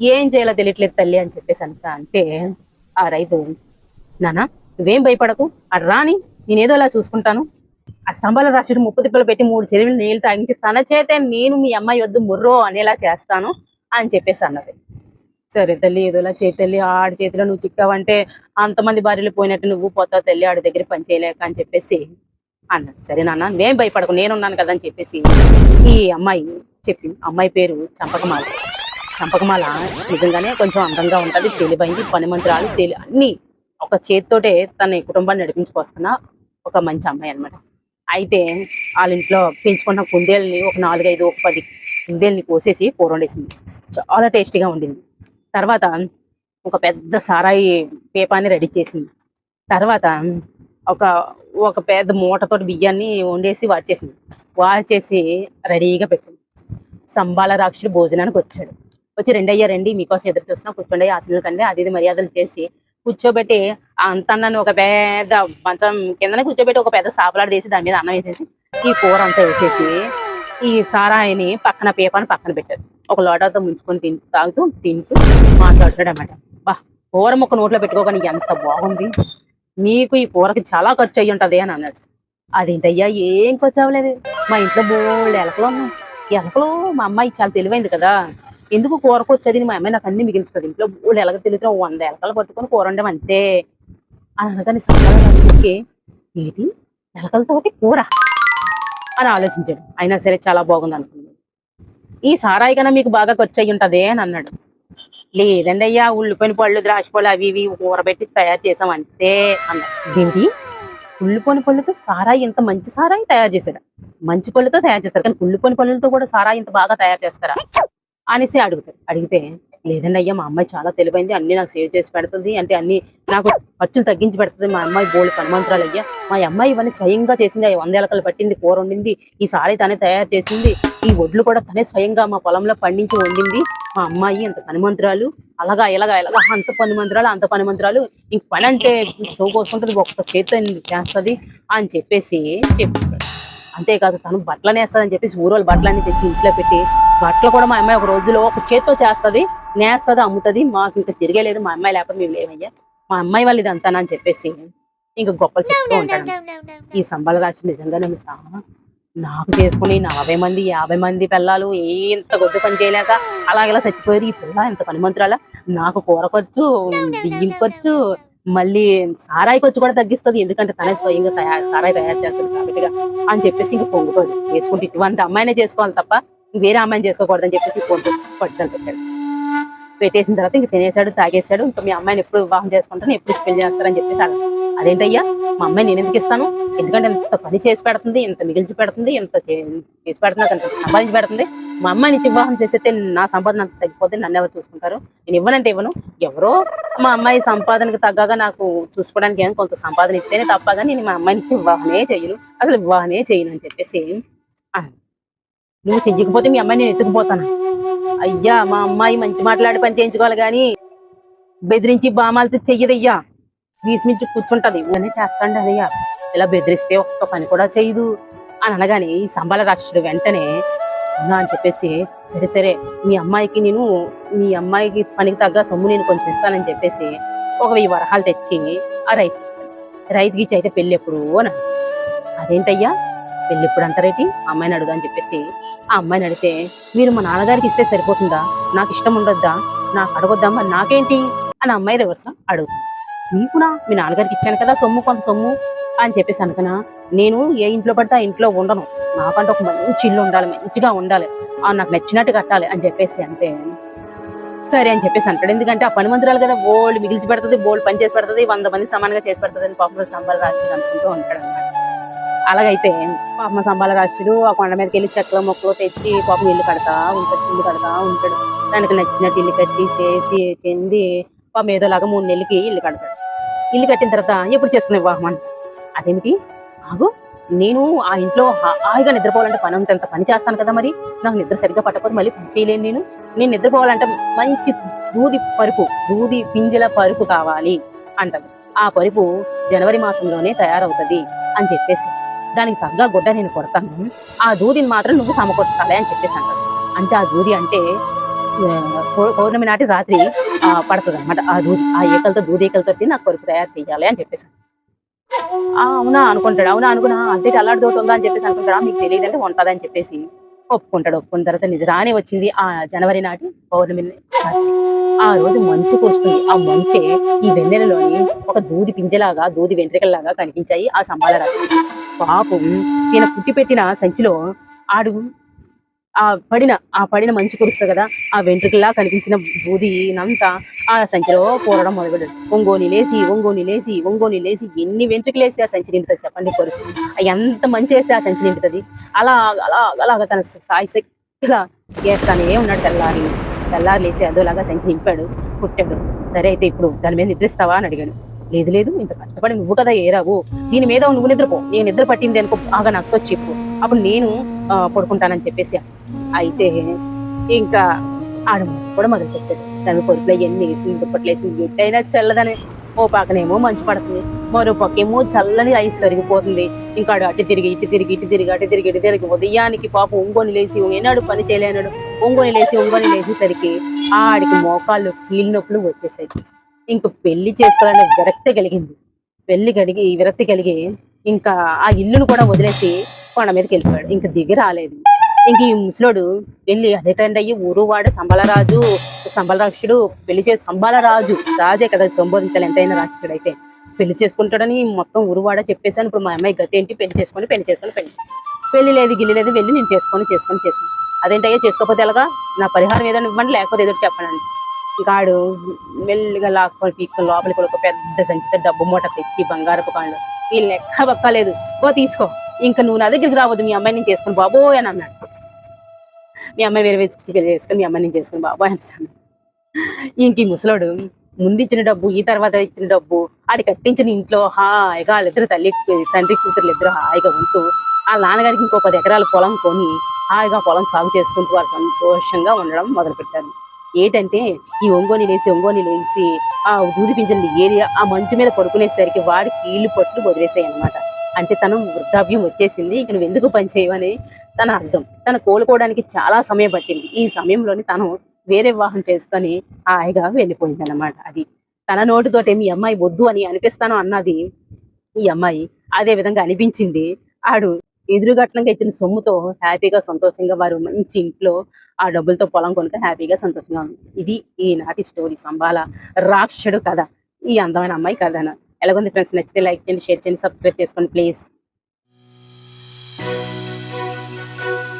ఏం చేయాలో తెలియట్లేదు తల్లి అని చెప్పేసి అంత అంటే ఆ రైతు నానా నువ్వేం భయపడకు. అటు రాని నేనేదో అలా చూసుకుంటాను. ఆ సంబల రాశుడు ముప్పు తిప్పలు పెట్టి మూడు చెరువులు నీళ్ళు తాగించి తన చేతే నేను మీ అమ్మాయి వద్దు ముర్రో అనేలా చేస్తాను అని చెప్పేసి అన్నది. సరే తల్లి ఏదోలా చేయి తల్లి ఆడి చేతిలో నువ్వు చిక్కావంటే అంతమంది భార్యలు పోయినట్టు నువ్వు పోతావు తల్లి ఆడి దగ్గర పని చేయలేక అని చెప్పేసి అన్నది. సరే నాన్న నువ్వేం భయపడకు నేనున్నాను కదా అని చెప్పేసి ఈ అమ్మాయి చెప్పింది. అమ్మాయి పేరు చంపకమాలి. చంపకమాల నిజంగానే కొంచెం అందంగా ఉంటుంది తెలివైంది పని మంత్రాలు తెలి అన్ని ఒక చేతితోటే తన కుటుంబాన్ని నడిపించుకొస్తున్న ఒక మంచి అమ్మాయి అన్నమాట. అయితే వాళ్ళ ఇంట్లో పెంచుకున్న కుందేల్ని ఒక నాలుగైదు ఒక పది కుందేల్ని కోసేసి కూర వండేసింది. చాలా టేస్టీగా ఉండింది తర్వాత ఒక పెద్ద సారాయి పేపాన్ని రెడీ చేసింది. తర్వాత ఒక ఒక పెద్ద మూటతోటి బియ్యాన్ని వండేసి వాడ్చేసింది. వాడ్చేసి రెడీగా పెట్టింది. సంబాల రాక్షుడు భోజనానికి వచ్చాడు. వచ్చి రెండయ్యా రండి మీకోసం ఎదురు చూస్తున్నాం కూర్చోండి ఆశలు కండి అది ఇది మర్యాదలు చేసి కూర్చోబెట్టి అంత నన్ను ఒక పెద్ద మంచం కిందనే కూర్చోబెట్టి ఒక పెద్ద సాపలాడు చేసి దాని మీద అన్నం వేసేసి ఈ కూర అంతా వేసేసి ఈ సారాయిని పక్కన పేపర్ని పక్కన పెట్టారు. ఒక లోటాతో ముంచుకొని తింటూ తాగుతూ తింటూ మాట్లాడుతాడు అన్నమాట బా కూర ముక్క నోట్లో పెట్టుకోగానే ఎంత బాగుంది. మీకు ఈ కూరకి చాలా ఖర్చు అయ్యి ఉంటది అని అన్నాడు. అదేంటయ్యా ఏం ఖర్చు అవ్వలేదు? మా ఇంట్లో బోళ్ళు ఎలకలు ఉన్నాయి. ఎలకలు మా అమ్మాయి చాలా తెలివైంది కదా. ఎందుకు కూరకు వచ్చేది మా అమ్మాయి నాకు అన్ని మిగిలిస్తుంది ఇంట్లో వాళ్ళు ఎలక తెలియదు వంద ఎలకలు పట్టుకొని కూర వండడం అంతే. అని అనగానే సంపాదనకి ఏంటి? ఎలకలతోటి కూర? అని ఆలోచించాడు. అయినా సరే చాలా బాగుంది అనుకున్నాడు. ఈ సారాయి కన్నా మీకు బాగా ఖర్చు అయ్యి ఉంటుంది అని అన్నాడు. లేదండి అయ్యా ఉల్లిపోయిన పళ్ళు ద్రాక్ష పళ్ళు అవి ఇవి ఊరబెట్టి తయారు చేసాం అంతే అన్నాడు. దీనికి ఉల్లిపోని పళ్ళుతో సారాయి ఇంత మంచి సారాయి తయారు చేశాడు? మంచి పళ్ళుతో తయారు చేస్తారు? కానీ ఉల్లిపోని పళ్ళులతో కూడా సారాయి ఇంత బాగా తయారు చేస్తారా? అనేసి అడుగుతారు. అడిగితే లేదండి అయ్యా మా అమ్మాయి చాలా తెలివైంది. అన్ని నాకు సేవ్ చేసి పెడుతుంది. అంటే అన్ని నాకు ఖర్చులు తగ్గించి పెడుతుంది. మా అమ్మాయి బోళ్ళు పనిమంత్రాలు అయ్యా. మా అమ్మాయి ఇవన్నీ స్వయంగా చేసింది. వంద ఎలకలు పట్టింది కూర వండింది. ఈ సారీ తనే తయారు చేసింది. ఈ వడ్లు కూడా తనే స్వయంగా మా పొలంలో పండించి వండింది. మా అమ్మాయి అంత పనిమంత్రాలు అలాగా ఇలాగా ఇలాగా. అంత పని మంత్రాలు అంత పని మంత్రాలు. ఇంక పని అంటే చోకోసుకుంటుంది ఒక్క చేతితో చేస్తుంది అని చెప్పేసి చెప్పి అంతేకాదు తను బట్టలు నేస్తుందని చెప్పేసి ఊరోళ్ళు బట్టలన్నీ తెచ్చి ఇంట్లో పెట్టి బట్టలు కూడా మా అమ్మాయి ఒక రోజులో ఒక చేత్తో చేస్తది నేస్తది అమ్ముతుంది. మాకు ఇంకా తిరిగేలేదు. మా అమ్మాయి లేకపోతే మేము లేవయ్యా. మా అమ్మాయి వాళ్ళు ఇది అంతానని చెప్పేసి ఇంకా గొప్పలు చెప్తూ ఈ సంబల రాశి నిజంగానే చాలా నాకు చేసుకుని నలభై మంది యాభై మంది పిల్లలు ఎంత గొడ్డు పని చేయలేక అలా ఇలా చచ్చిపోయారు. ఈ పిల్ల ఎంత పని మంత్రాల నాకు కూర ఖర్చు బియ్యం ఖర్చు మళ్ళీ సారాయి వచ్చి కూడా తగ్గిస్తుంది. ఎందుకంటే తనే స్వయంగా తయారు సారాయి తయారు చేస్తుంది కాబట్టి అని చెప్పేసి ఇంక పొంగుకోదు వేసుకుంటే ఇటువంటి అమ్మాయినే చేసుకోవాలి తప్ప వేరే అమ్మాయిని చేసుకోకూడదని చెప్పేసి పొంగు పట్టుదల పెట్టాడు. పెట్టేసిన తర్వాత ఇంక తినేసాడు తాగేసాడు. ఇంకా మీ అమ్మాయిని ఎప్పుడు వివాహం చేసుకుంటాను ఎప్పుడు పెళ్ళి చేస్తారని చెప్పేసి అదేంటయ్యా? మా అమ్మాయి నేను ఎందుకు ఇస్తాను? ఎందుకంటే ఇంత పని చేసి పెడుతుంది ఇంత మిగిల్చి పెడుతుంది ఇంత చేసి పెడుతుంది అంత సంపాదించి పెడుతుంది. మా అమ్మాయిని ఇచ్చి వివాహం చేసేస్తే నా సంపాదన అంత తగ్గిపోతే నన్ను ఎవరు చూసుకుంటారు? నేను ఇవ్వనంటే ఇవ్వను. ఎవరో మా అమ్మాయి సంపాదనకు తగ్గగా నాకు చూసుకోవడానికి ఏమో కొంత సంపాదన ఇస్తేనే తప్ప కానీ నేను మా అమ్మాయిని ఇచ్చి వివాహమే చేయను. అసలు వివాహమే చేయను అని చెప్పేసి నువ్వు చెయ్యకపోతే మీ అమ్మాయి నేను ఎత్తుకుపోతాను. అయ్యా మా అమ్మాయి మంచి మాట్లాడి పని చేయించుకోవాలి కానీ బెదిరించి బామాలతో చెయ్యదయ్యా. వీసిమించి కూర్చుంటది. ఇవన్నీ చేస్తాండి అదయ్య ఇలా బెదిరిస్తే ఒక్క పని కూడా చేయదు. అని అనగానే ఈ సంబల రాక్షసుడు వెంటనే అవునా అని చెప్పేసి సరే సరే మీ అమ్మాయికి నేను మీ అమ్మాయికి పనికి తగ్గ సొమ్ము నేను కొంచెం ఇస్తానని చెప్పేసి ఒక వెయ్యి వరహాలు తెచ్చి ఆ రైతు రైతుకి ఇచ్చి అయితే పెళ్ళి ఎప్పుడు అని అదేంటయ్యా? పెళ్ళి ఎప్పుడు అంటారేటి? ఆ అమ్మాయిని అడుగు అని చెప్పేసి ఆ అమ్మాయిని అడిగితే మీరు మా నాన్నగారికి ఇస్తే సరిపోతుందా? నాకు ఇష్టం ఉండొద్దా? నాకు అడగొద్దామా నాకేంటి? అని అమ్మాయి రివర్స్ అడుగుతుంది. నీకునా? మీ నాన్నగారికి ఇచ్చాను కదా సొమ్ము కొంత సొమ్ము అని చెప్పేసి అనుకున్నా. నేను ఏ ఇంట్లో పడితే ఆ ఇంట్లో ఉండను. నాకంటే ఒక మంచి ఇల్లు ఉండాలి మంచిగా ఉండాలి. నాకు నచ్చినట్టు కట్టాలి అని చెప్పేసి అంటే సరే అని చెప్పేసి అంటాడు. ఎందుకంటే ఆ పని మందిరాలు కదా బోల్డ్ మిగిల్చి పెడుతుంది బోల్డ్ పని చేసి పెడుతుంది వంద మంది సమానంగా చేసి పెడుతుంది అని పాపం సంబాల రాశి అనుకుంటూ ఉంటాడు అనమాట అలాగైతే పాపం సంబాల రాశుడు ఆ కొండ మీదకి వెళ్ళి చెక్కలు మొక్కలు తెచ్చి పాపం ఇల్లు కడతా ఉంటాడు ఇల్లు కడతా ఉంటాడు. దానికి నచ్చినట్టు ఇల్లు కట్టి చేసి చెంది పాపం ఏదోలాగా మూడు నెలలకి ఇల్లు కడతాడు. ఇల్లు కట్టిన తర్వాత ఎప్పుడు చేసుకునే వివాహం అని అదేమిటి? ఆగు నేను ఆ ఇంట్లో హా- హాయిగా నిద్రపోవాలంటే పని అంత పని చేస్తాను కదా మరి. నాకు నిద్ర సరిగ్గా పట్టకపోతే మళ్ళీ పని చేయలేను నేను. నేను నిద్రపోవాలంటే మంచి దూది పరుపు దూది పింజల పరుపు కావాలి అంటది ఆ పరుపు జనవరి మాసంలోనే తయారవుతుంది అని చెప్పేసి. దానికి తగ్గ గుడ్డ నేను కొడతాను. ఆ దూదిని మాత్రం నువ్వు సమకూర్చాలి అని చెప్పేసి అంటాడు అంటే ఆ దూది అంటే పౌర్ణమి నాటి రాత్రి పడుతుంది అనమాట ఆ దూది ఆ ఈకలతో దూది ఈకలతో నాకు కొరకు తయారు చేయాలి అని చెప్పేసి అవునా అనుకుంటాడు. అవునా అనుకున్నా అంతే అలాంటి తోటి ఉందా అని చెప్పేసి అనుకుంటాడా? మీకు తెలియదు అంటే అని చెప్పేసి ఒప్పుకుంటాడు. ఒప్పుకున్న తర్వాత నిజరానే వచ్చింది ఆ జనవరి నాటి పౌర్ణమి ఆ రోజు మంచు కురుస్తుంది ఆ మంచే ఈ వెన్నెలలోని ఒక దూది పింజలాగా దూది వెంట్రికల్లాగా కనిపించాయి ఆ సంబాల రాత్రి పాపం నేను పుట్టి పెట్టిన సంచిలో ఆడు ఆ పడిన ఆ పడిన మంచి కురుస్తుంది కదా ఆ వెంట్రుకలా కనిపించిన బూదినంతా ఆ సంచిలో కూరడం మొదలుపెట్టాడు ఒంగోని లేసి ఒంగోని లేసి ఒంగోని లేసి ఎన్ని వెంట్రుకలు వేస్తే ఆ సంచి నింపుతుంది చెప్పండి కోరు ఎంత మంచి వేస్తే ఆ సంచి నింపుతుంది అలా అలా అలాగ తన సాయి శక్తిగా వేస్తానే ఉన్నాడు తెల్లారి. తెల్లారి లేసి అదోలాగా సంచి నింపాడు పుట్టాడు సరే అయితే ఇప్పుడు దాని మీద నిద్రిస్తావా అని అడిగాడు. లేదు లేదు ఇంత కష్టపడి నువ్వు కదా ఏరావు. దీని మీద నువ్వు నిద్రపో. నేను నిద్ర పట్టింది అనుకో బాగా నాతో చెప్పు అప్పుడు నేను పడుకుంటానని చెప్పేసి అయితే ఇంకా ఆడ కూడా మొదలు పెట్టాడు దాని కొడుకులో ఎన్ని వేసింది దుప్పట్లు వేసింది ఎట్టయినా చల్లదని. ఓ పక్కనేమో మంచు పడుతుంది. మరో పక్కేమో చల్లని ఐస్ కరిగిపోతుంది. ఇంకా అటు తిరిగి ఇటు తిరిగి ఇటు తిరిగి అటు తిరిగి ఇటు తిరిగి ఉదయానికి పాపం ఒంగోని లేచి ఏనాడు పని చేయలేనాడు. ఒంగోని లేచి ఒంగోని లేచేసరికి ఆడికి మోకాళ్ళు కీళ్ళు వచ్చేసరికి వచ్చేసాయి. పెళ్ళి చేసుకోవాలనే విరక్తి కలిగింది. పెళ్ళి కడిగి విరక్తి కలిగి ఇంకా ఆ ఇల్లును కూడా వదిలేసి కొండ మీదకి వెళ్ళిపోయాడు. ఇంకా దిగి రాలేదు. ఇంక ఈ ముసలోడు వెళ్ళి రిటైర్ అయ్యి ఊరువాడ సంబలరాజు సంబలరాక్షుడు పెళ్ళి చేసి సంబలరాజు రాజే కదా సంబోధించాలి. ఎంతైనా రాక్షసుడు అయితే పెళ్ళి చేసుకుంటాడని మొత్తం ఊరువాడ చెప్పేసాను ఇప్పుడు మా అమ్మాయి గతి ఏంటి? పెళ్ళి చేసుకొని పెళ్ళి చేసుకొని పెళ్ళి పెళ్ళి లేదు గిల్లి లేదు వెళ్ళి నేను చేసుకొని చేసుకొని చేసుకుని. అదేంటయ్యా? చేసుకోకపోతే ఎలాగా? నా పరిహారం ఏదైనా ఇవ్వండి లేకపోతే ఏదో చెప్పండి. గాడు ఆడు మెల్లిగా లాక్కొని పీక్కొని లోపలికి కూడా ఒక పెద్ద సంచిత డబ్బు మూట తెచ్చి బంగారపు కాళ్ళు. ఈ లెక్క బక్కలేదు ఓ తీసుకో. ఇంకా నువ్వు నా దగ్గరికి రావద్దు. మీ అమ్మాయి నేను చేసుకుని బాబోయ్ అని అన్నాడు. మీ అమ్మాయి వేరే పెళ్ళి చేసుకుని మీ అమ్మాయి నేను చేసుకుని బాబోయ్ అంటాను ఇంక ఈ ముసలోడు ముందు ఇచ్చిన డబ్బు ఈ తర్వాత ఇచ్చిన డబ్బు ఆడి కట్టించిన ఇంట్లో హాయిగా వాళ్ళిద్దరు తల్లి తండ్రి కూతురు ఇద్దరు హాయిగా ఉంటూ ఆ నాన్నగారికి ఇంకో పది ఎకరాల పొలం కొని హాయిగా పొలం సాగు చేసుకుంటూ వాళ్ళు సంతోషంగా ఉండడం మొదలుపెట్టారు. ఏంటంటే ఈ ఒంగోని లేసి ఒంగోని లేసి ఆ దూది పింజలు ఏరియా ఆ మంచు మీద పడుకునేసరికి వాడి కీళ్ళు పట్లు వదిలేసాయి అనమాట అంటే తను వృద్ధాప్యం వచ్చేసింది. ఇక నువ్వు ఎందుకు పని చేయవని తన అర్థం. తను కోలుకోవడానికి చాలా సమయం పట్టింది. ఈ సమయంలోని తను వేరే వివాహం చేసుకొని హాయిగా వెళ్ళిపోయింది అనమాట అది. తన నోటితోటి మీ అమ్మాయి వద్దు అని అనిపిస్తాను అన్నది ఈ అమ్మాయి. అదే విధంగా అనిపించింది. ఆడు ఎదురుగట్లంగా ఇచ్చిన సొమ్ముతో హ్యాపీగా సంతోషంగా వారు మంచి ఇంట్లో ఆ డబ్బులతో పొలం కొనుక హ్యాపీగా సంతోషంగా ఉంది ఇది ఈనాటి స్టోరీ. సంబాల రాక్షడు కథ. ఈ అందమైన అమ్మాయి కథ ఎలాగుంది ఫ్రెండ్స్ నచ్చితే లైక్ చేయండి షేర్ చేయండి సబ్స్క్రైబ్ చేసుకోండి ప్లీజ్